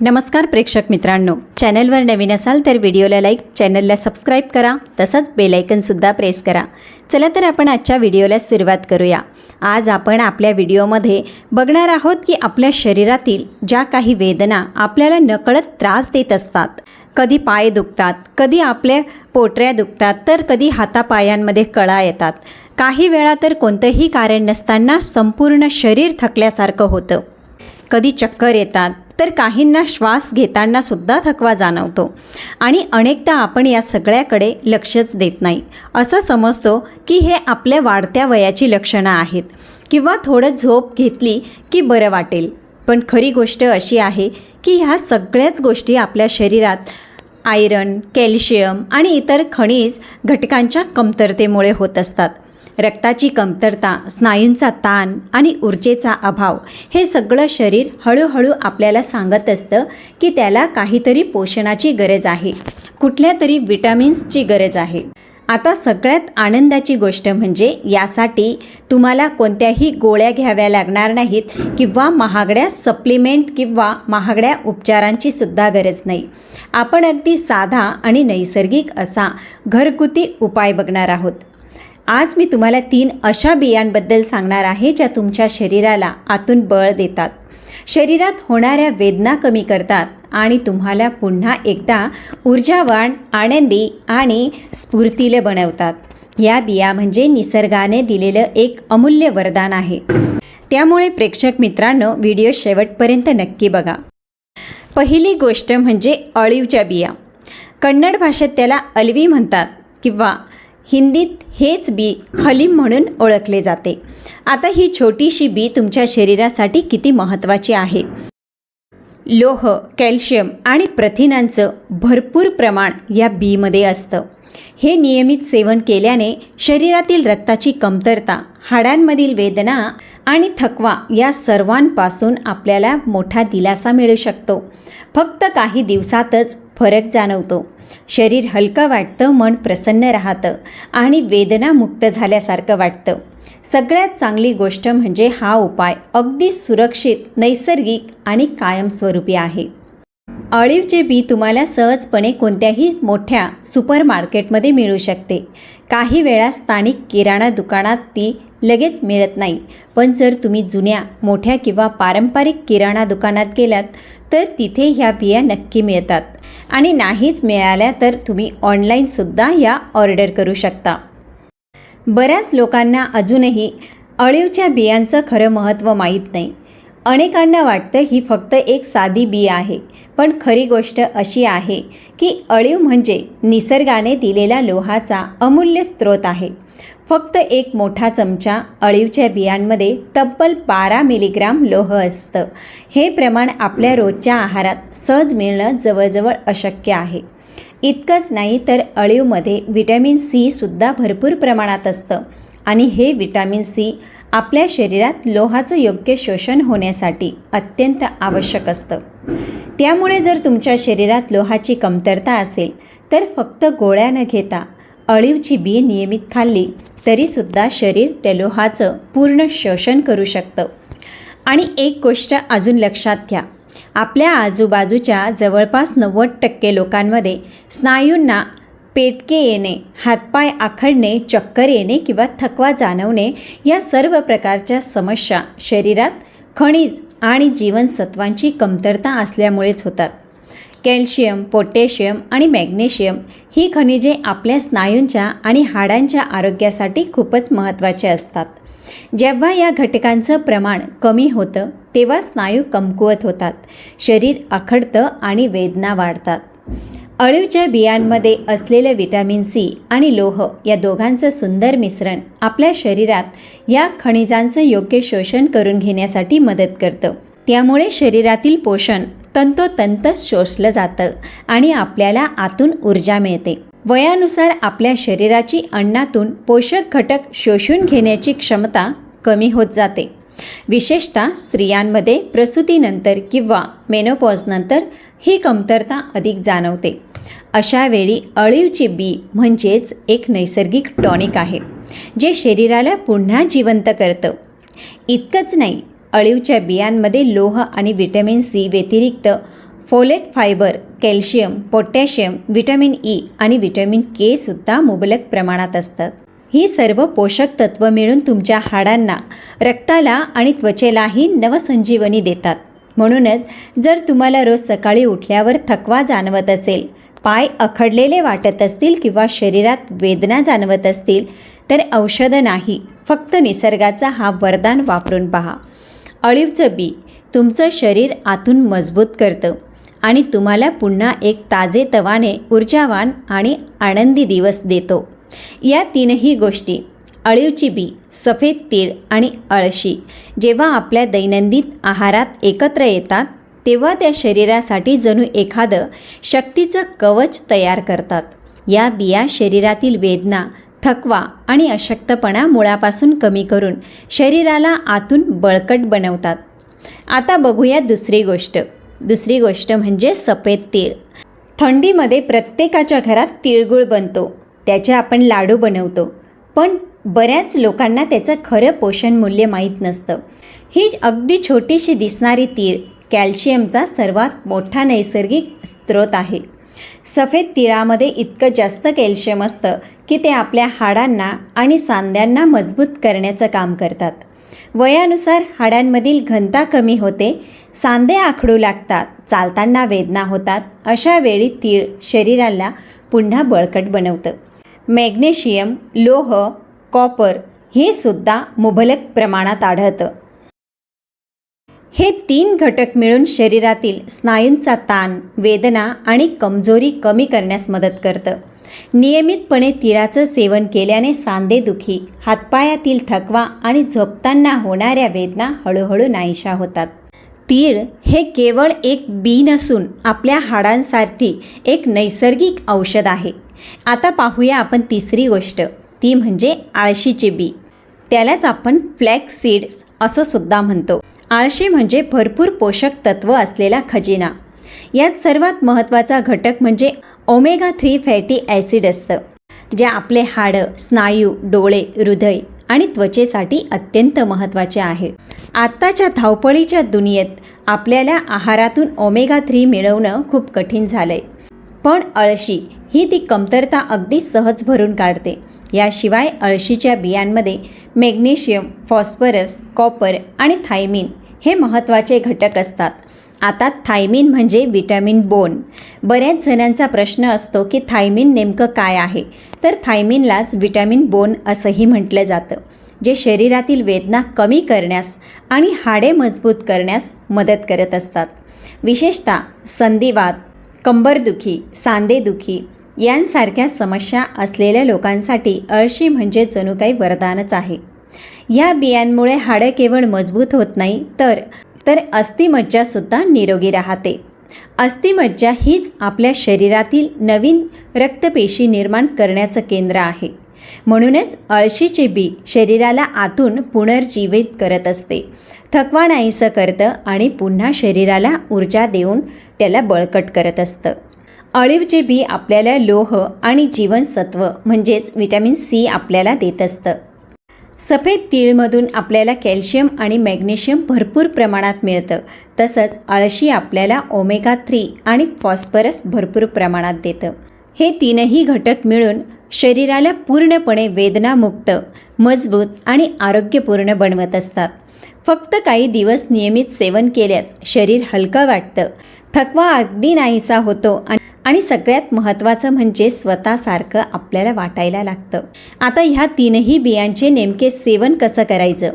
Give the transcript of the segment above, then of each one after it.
नमस्कार प्रेक्षक मित्रांनो. चॅनलवर नवीन असाल तर व्हिडिओला लाईक चॅनलला सबस्क्राईब करा तसंच बेलायकनसुद्धा प्रेस करा. चला तर आपण आजच्या व्हिडिओला सुरुवात करूया. आज आपण आपल्या व्हिडिओमध्ये बघणार आहोत की आपल्या शरीरातील ज्या काही वेदना आपल्याला नकळत त्रास देत असतात कधी पाय दुखतात कधी आपल्या पोटऱ्या दुखतात तर कधी हातापायांमध्ये कळा येतात. काही वेळा तर कोणतंही कारण नसताना संपूर्ण शरीर थकल्यासारखं होतं. कधी चक्कर येतात तर काहींना श्वास घेताना सुद्धा थकवा जाणवतो. आणि अनेकदा आपण या सगळ्याकडे लक्षच देत नाही. असं समजतो की हे आपल्या वाढत्या वयाची लक्षणं आहेत. किंवा थोडं झोप घेतली की बरं वाटेल. पण खरी गोष्ट अशी आहे की ह्या सगळ्याच गोष्टी आपल्या शरीरात आयरन कॅल्शियम आणि इतर खनिज घटकांच्या कमतरतेमुळे होत असतात. रक्ताची कमतरता स्नायूंचा ताण आणि ऊर्जेचा अभाव हे सगळं शरीर हळूहळू आपल्याला सांगत असतं की त्याला काहीतरी पोषणाची गरज आहे कुठल्या तरी विटॅमिन्सची गरज आहे. आता सगळ्यात आनंदाची गोष्ट म्हणजे यासाठी तुम्हाला कोणत्याही गोळ्या घ्याव्या लागणार नाहीत किंवा महागड्या सप्लिमेंट किंवा महागड्या उपचारांची सुद्धा गरज नाही. आपण अगदी साधा आणि नैसर्गिक असा घरगुती उपाय बघणार आहोत. आज मी तुम्हाला तीन अशा बियांबद्दल सांगणार आहे ज्या तुमच्या शरीराला आतून बळ देतात. शरीरात होणाऱ्या वेदना कमी करतात आणि तुम्हाला पुन्हा एकदा ऊर्जावान आनंदी आणि स्फूर्तीले बनवतात. या बिया म्हणजे निसर्गाने दिलेलं एक अमूल्य वरदान आहे. त्यामुळे प्रेक्षक मित्रांनो व्हिडिओ शेवटपर्यंत नक्की बघा. पहिली गोष्ट म्हणजे अळीवच्या बिया. कन्नड भाषेत त्याला अलवी म्हणतात किंवा हिंदीत हेच बी हलीम म्हणून ओळखले जाते. आता ही छोटीशी बी तुमच्या शरीरासाठी किती महत्त्वाची आहे? लोह कॅल्शियम आणि प्रथिनांचं भरपूर प्रमाण या बीमध्ये असतं. हे नियमित सेवन केल्याने शरीरातील रक्ताची कमतरता हाडांमधील वेदना आणि थकवा या सर्वांपासून आपल्याला मोठा दिलासा मिळू शकतो. फक्त काही दिवसातच फरक जाणवतो. शरीर हलकं वाटतं मन प्रसन्न राहतं आणि वेदनामुक्त झाल्यासारखं वाटतं. सगळ्यात चांगली गोष्ट म्हणजे हा उपाय अगदी सुरक्षित नैसर्गिक आणि कायमस्वरूपी आहे. ऑलिव्हचे बी तुम्हाला सहजपणे कोणत्याही मोठ्या सुपर मार्केटमध्ये मिळू शकते. काही वेळा स्थानिक किराणा दुकानात ती लगेच मिळत नाही. पण जर तुम्ही जुन्या मोठ्या किंवा पारंपरिक किराणा दुकानात गेलात तर तिथे ह्या बिया नक्की मिळतात. आणि नाहीच मिळाल्या तर तुम्ही ऑनलाईनसुद्धा या ऑर्डर करू शकता. बऱ्याच लोकांना अजूनही अळीवच्या बियांचं खरं महत्त्व माहीत नाही. अनेकांना वाटतं ही फक्त एक साधी बी आहे. पण खरी गोष्ट अशी आहे की अळीव म्हणजे निसर्गाने दिलेला लोहाचा अमूल्य स्रोत आहे. फक्त एक मोठा चमचा अळीवच्या बियांमध्ये तब्बल बारा मिलीग्राम लोह असतं. हे प्रमाण आपल्या रोजच्या आहारात सहज मिळणं जवळजवळ अशक्य आहे. इतकंच नाही तर अळीवमध्ये व्हिटॅमिन सीसुद्धा भरपूर प्रमाणात असतं आणि हे व्हिटॅमिन सी आपल्या शरीरात लोहाचं योग्य शोषण होण्यासाठी अत्यंत आवश्यक असतं. त्यामुळे जर तुमच्या शरीरात लोहाची कमतरता असेल तर फक्त गोळ्या न घेता अळीवची बी नियमित खाल्ली तरीसुद्धा शरीर तेलोहाचं लोहाचं पूर्ण शोषण करू शकतं. आणि एक गोष्ट अजून लक्षात घ्या. आपल्या आजूबाजूच्या जवळपास नव्वद टक्के लोकांमध्ये स्नायूंना पेटके येणे हातपाय आखडणे चक्कर येणे किंवा थकवा जाणवणे या सर्व प्रकारच्या समस्या शरीरात खनिज आणि जीवनसत्वांची कमतरता असल्यामुळेच होतात. कॅल्शियम पोटॅशियम आणि मॅग्नेशियम ही खनिजे आपल्या स्नायूंच्या आणि हाडांच्या आरोग्यासाठी खूपच महत्त्वाचे असतात. जेव्हा या घटकांचं प्रमाण कमी होतं तेव्हा स्नायू कमकुवत होतात. शरीर आखडतं आणि वेदना वाढतात. अळीवच्या बियांमध्ये असलेलं व्हिटॅमिन सी आणि लोह या दोघांचं सुंदर मिश्रण आपल्या शरीरात या खनिजांचं योग्य शोषण करून घेण्यासाठी मदत करतं. त्यामुळे शरीरातील पोषण तंतोतंत शोषलं जातं आणि आपल्याला आतून ऊर्जा मिळते. वयानुसार आपल्या शरीराची अन्नातून पोषक घटक शोषून घेण्याची क्षमता कमी होत जाते. विशेषतः स्त्रियांमध्ये प्रसूतीनंतर किंवा मेनोपॉजनंतर ही कमतरता अधिक जाणवते. अशा वेळी अळीवचे बी म्हणजेच एक नैसर्गिक टॉनिक आहे जे शरीराला पुन्हा जिवंत करतं. इतकंच नाही अळीवच्या बियांमध्ये लोह आणि व्हिटॅमिन सी व्यतिरिक्त folate fibre calcium potassium vitamin E आणि व्हिटॅमिन के सुद्धा मुबलक प्रमाणात असतात. ही सर्व पोषक तत्व मिळून तुमच्या हाडांना रक्ताला आणि त्वचेलाही नवसंजीवनी देतात. म्हणूनच जर तुम्हाला रोज सकाळी उठल्यावर थकवा जाणवत असेल पाय अखडलेले वाटत असतील किंवा शरीरात वेदना जाणवत असतील तर औषधं नाही फक्त निसर्गाचा हा वरदान वापरून पहा. अळीवचं बी. तुमचं शरीर आतून मजबूत करतं. आणि तुम्हाला पुन्हा एक ताजेतवाने ऊर्जावान आणि आनंदी दिवस देतो. या तीनही गोष्टी अळीवची बी सफेद तीळ आणि अळशी जेव्हा आपल्या दैनंदिन आहारात एकत्र येतात तेव्हा त्या शरीरासाठी जणू एखादं शक्तीचं कवच तयार करतात. या बिया शरीरातील वेदना थकवा आणि अशक्तपणा मुळापासून कमी करून शरीराला आतून बळकट बनवतात. आता बघूया दुसरी गोष्ट. दुसरी गोष्ट म्हणजे सफेद तीळ. थंडीमध्ये प्रत्येकाच्या घरात तिळगुळ बनतो. त्याचे आपण लाडू बनवतो. पण बऱ्याच लोकांना त्याचं खरं पोषण मूल्य माहीत नसतं. ही अगदी छोटीशी दिसणारी तीळ कॅल्शियमचा सर्वात मोठा नैसर्गिक स्रोत आहे. सफेद तिळामध्ये इतकं जास्त कॅल्शियम असतं की ते आपल्या हाडांना आणि सांध्यांना मजबूत करण्याचं काम करतात. वयानुसार हाडांमधील घनता कमी होते सांधे आखडू लागतात चालताना वेदना होतात अशा वेळी तीळ शरीराला पुन्हा बळकट बनवतं. मॅग्नेशियम लोह कॉपर हे सुद्धा मुबलक प्रमाणात आढळतं. हे तीन घटक मिळून शरीरातील स्नायूंचा ताण वेदना आणि कमजोरी कमी करण्यास मदत करतं. नियमितपणे तिळाचं सेवन केल्याने सांधेदुखी हातपायातील थकवा आणि झोपताना होणाऱ्या वेदना हळूहळू नाहीशा होतात. तीळ हे केवळ एक बी नसून आपल्या हाडांसाठी एक नैसर्गिक औषध आहे. आता पाहूया आपण तिसरी गोष्ट ती म्हणजे आळशीचे बी. त्यालाच आपण फ्लॅक्स सीड्स असं सुद्धा म्हणतो. आळशी म्हणजे भरपूर पोषक तत्व असलेला खजिना. यात सर्वात महत्त्वाचा घटक म्हणजे ओमेगा थ्री फॅटी ॲसिड असतं जे आपले हाडं स्नायू डोळे हृदय आणि त्वचेसाठी अत्यंत महत्त्वाचे आहे. आत्ताच्या धावपळीच्या दुनियेत आपल्याला आहारातून ओमेगा थ्री मिळवणं खूप कठीण झालं आहे पण अळशी ही ती कमतरता अगदी सहज भरून काढते. याशिवाय अळशीच्या बियांमध्ये मॅग्नेशियम फॉस्फरस कॉपर आणि थायमिन हे महत्त्वाचे घटक असतात. आता थायमिन म्हणजे विटॅमिन बोन. बऱ्याच जणांचा प्रश्न असतो की थायमिन नेमकं काय आहे? तर थायमिनलाच विटॅमिन बोन असंही म्हटलं जातं जे शरीरातील वेदना कमी करण्यास आणि हाडे मजबूत करण्यास मदत करत असतात. विशेषतः संधिवात कंबरदुखी सांधेदुखी यांसारख्या समस्या असलेल्या लोकांसाठी अळशी म्हणजे जणू काही वरदानच आहे. या बियांमुळे हाडं केवळ मजबूत होत नाही तर तर अस्थिमज्जासुद्धा निरोगी राहते. अस्थिमज्जा हीच आपल्या शरीरातील नवीन रक्तपेशी निर्माण करण्याचं केंद्र आहे. म्हणूनच अळशीचे बी शरीराला आतून पुनर्जीवित करत असते. थकवा नाहीसं करतं आणि पुन्हा शरीराला ऊर्जा देऊन त्याला बळकट करत असतं. अळीवचे बी आपल्याला लोह आणि जीवनसत्व म्हणजेच विटॅमिन सी आपल्याला देत असतं. सफेद तीळमधून आपल्याला कॅल्शियम आणि मॅग्नेशियम भरपूर प्रमाणात मिळतं. तसंच आळशी आपल्याला ओमेगा थ्री आणि फॉस्फरस भरपूर प्रमाणात देतं. हे तीनही घटक मिळून शरीराला पूर्णपणे वेदनामुक्त मजबूत आणि आरोग्यपूर्ण बनवत असतात. फक्त काही दिवस नियमित सेवन केल्यास शरीर हलकं वाटतं. थकवा अगदी नाहीसा होतो आणि आणि सगळ्यात महत्त्वाचं म्हणजे स्वतःसारखं आपल्याला वाटायला लागतं. आता ह्या तीनही बियांचे नेमके सेवन कसं करायचं?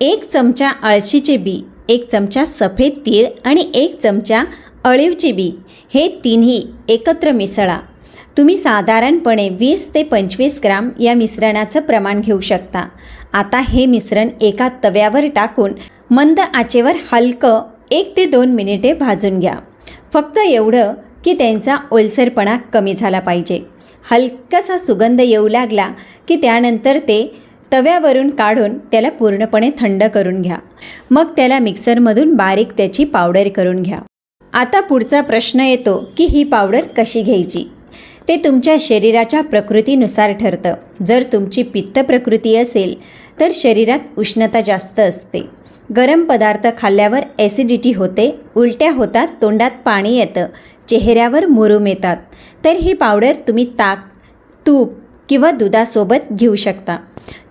एक चमचा अळशीचे बी एक चमचा सफेद तीळ आणि एक चमचा अळीवचे बी. हे तिन्ही एकत्र मिसळा. तुम्ही साधारणपणे वीस ते पंचवीस ग्राम या मिश्रणाचं प्रमाण घेऊ शकता. आता हे मिश्रण एका तव्यावर टाकून मंद आचेवर हलकं एक ते दोन मिनिटे भाजून घ्या. फक्त एवढं की त्यांचा ओलसरपणा कमी झाला पाहिजे. हलकासा सुगंध येऊ लागला की त्यानंतर ते तव्यावरून काढून त्याला पूर्णपणे थंड करून घ्या. मग त्याला मिक्सरमधून बारीक त्याची पावडर करून घ्या. आता पुढचा प्रश्न येतो की ही पावडर कशी घ्यायची? ते तुमच्या शरीराच्या प्रकृतीनुसार ठरतं. जर तुमची पित्त प्रकृती असेल तर शरीरात उष्णता जास्त असते. गरम पदार्थ खाल्ल्यावर ॲसिडिटी होते उलट्या होतात तोंडात पाणी येतं चेहऱ्यावर मुरूम येतात. तर ही पावडर तुम्ही ताक तूप किंवा दुधासोबत घेऊ शकता.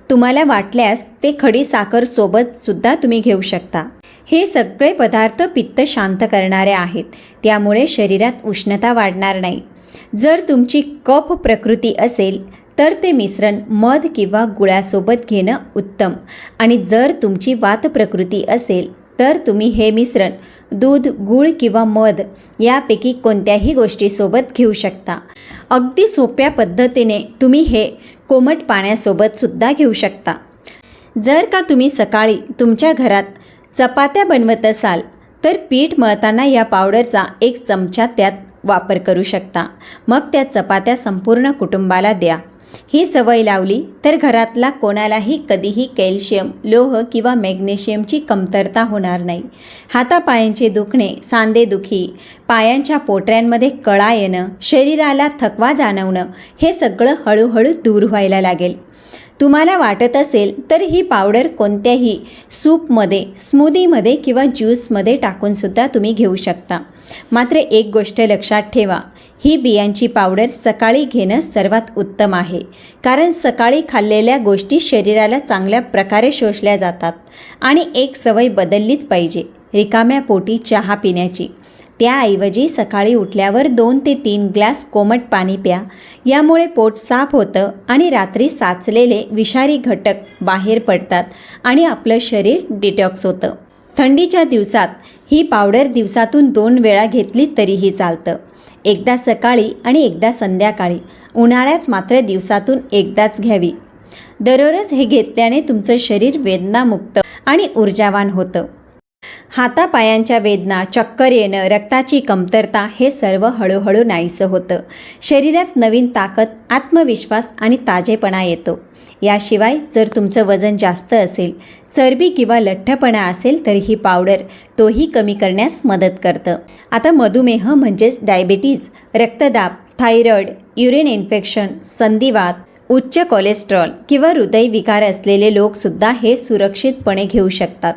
तुम्हाला वाटल्यास ते खडी साखरसोबतसुद्धा तुम्ही घेऊ शकता. हे सगळे पदार्थ पित्त शांत करणारे आहेत. त्यामुळे शरीरात उष्णता वाढणार नाही. जर तुमची कफ प्रकृती असेल तर ते मिश्रण मध किंवा गुळासोबत घेणं उत्तम. आणि जर तुमची वात प्रकृती असेल तर तुम्ही हे मिश्रण दूध गूळ किंवा मध यापैकी कोणत्याही गोष्टीसोबत घेऊ शकता. अगदी सोप्या पद्धतीने तुम्ही हे कोमट पाण्यासोबतसुद्धा घेऊ शकता. जर का तुम्ही सकाळी तुमच्या घरात चपात्या बनवत असाल तर पीठ मळताना या पावडरचा एक चमचा त्यात वापर करू शकता. मग त्या चपात्या संपूर्ण कुटुंबाला द्या. ही सवय लावली तर घरातला कोणालाही कधीही कॅल्शियम लोह किंवा मॅग्नेशियमची कमतरता होणार नाही. हातापायांचे दुखणे सांधेदुखी पायांच्या पोटऱ्यांमध्ये कळा येणं शरीराला थकवा जाणवणं हे सगळं हळूहळू दूर व्हायला लागेल. तुम्हाला वाटत असेल तर ही पावडर कोणत्याही सूपमध्ये स्मूदीमध्ये किंवा ज्यूसमध्ये टाकूनसुद्धा तुम्ही घेऊ शकता. मात्र एक गोष्ट लक्षात ठेवा ही बियांची पावडर सकाळी घेणं सर्वात उत्तम आहे. कारण सकाळी खाल्लेल्या गोष्टी शरीराला चांगल्या प्रकारे शोषल्या जातात आणि एक सवय बदललीच पाहिजे रिकाम्या पोटी चहा पिण्याची. त्याऐवजी सकाळी उठल्यावर दोन ते तीन ग्लास कोमट पाणी प्या. यामुळे पोट साफ होतं आणि रात्री साचलेले विषारी घटक बाहेर पडतात आणि आपलं शरीर डिटॉक्स होतं. थंडीच्या दिवसात ही पावडर दिवसातून दोन वेळा घेतली तरीही चालतं. एकदा सकाळी आणि एकदा संध्याकाळी. उन्हाळ्यात मात्र दिवसातून एकदाच घ्यावी. दररोज हे घेतल्याने तुमचं शरीर वेदनामुक्त आणि ऊर्जावान होतं. हातापायांच्या वेदना चक्कर येणं रक्ताची कमतरता हे सर्व हळूहळू नाहीसं होतं. शरीरात नवीन ताकद आत्मविश्वास आणि ताजेपणा येतो. याशिवाय जर तुमचं वजन जास्त असेल चरबी किंवा लठ्ठपणा असेल तर ही पावडर तोही कमी करण्यास मदत करतं. आता मधुमेह म्हणजेच डायबिटीज रक्तदाब थायरॉईड युरिन इन्फेक्शन संधिवात उच्च कोलेस्ट्रॉल किंवा हृदयविकार असलेले लोकसुद्धा हे सुरक्षितपणे घेऊ शकतात.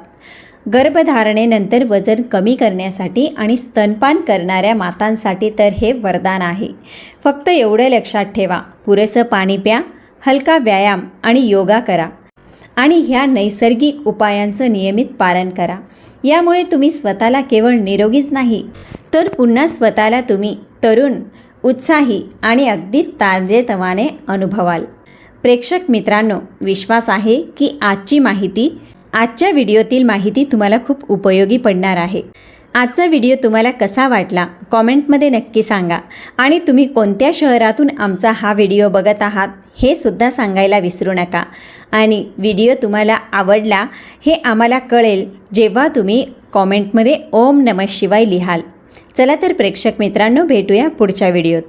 गर्भधारणेनंतर वजन कमी करण्यासाठी आणि स्तनपान करणाऱ्या मातांसाठी तर हे वरदान आहे. फक्त एवढं लक्षात ठेवा. पुरेसं पाणी प्या हलका व्यायाम आणि योगा करा आणि ह्या नैसर्गिक उपायांचं नियमित पालन करा. यामुळे तुम्ही स्वतःला केवळ निरोगीच नाही तर पुन्हा स्वतःला तुम्ही तरुण उत्साही आणि अगदी ताजेतवाने अनुभवाल. प्रेक्षक मित्रांनो विश्वास आहे की आजची माहिती आजच्या व्हिडिओतील माहिती तुम्हाला खूप उपयोगी पडणार आहे. आजचा व्हिडिओ तुम्हाला कसा वाटला कॉमेंटमध्ये नक्की सांगा. आणि तुम्ही कोणत्या शहरातून आमचा हा व्हिडिओ बघत आहात हे सुद्धा सांगायला विसरू नका. आणि व्हिडिओ तुम्हाला आवडला हे आम्हाला कळेल जेव्हा तुम्ही कॉमेंटमध्ये ओम नमः शिवाय लिहाल. चला तर प्रेक्षक मित्रांनो भेटूया पुढच्या व्हिडिओत.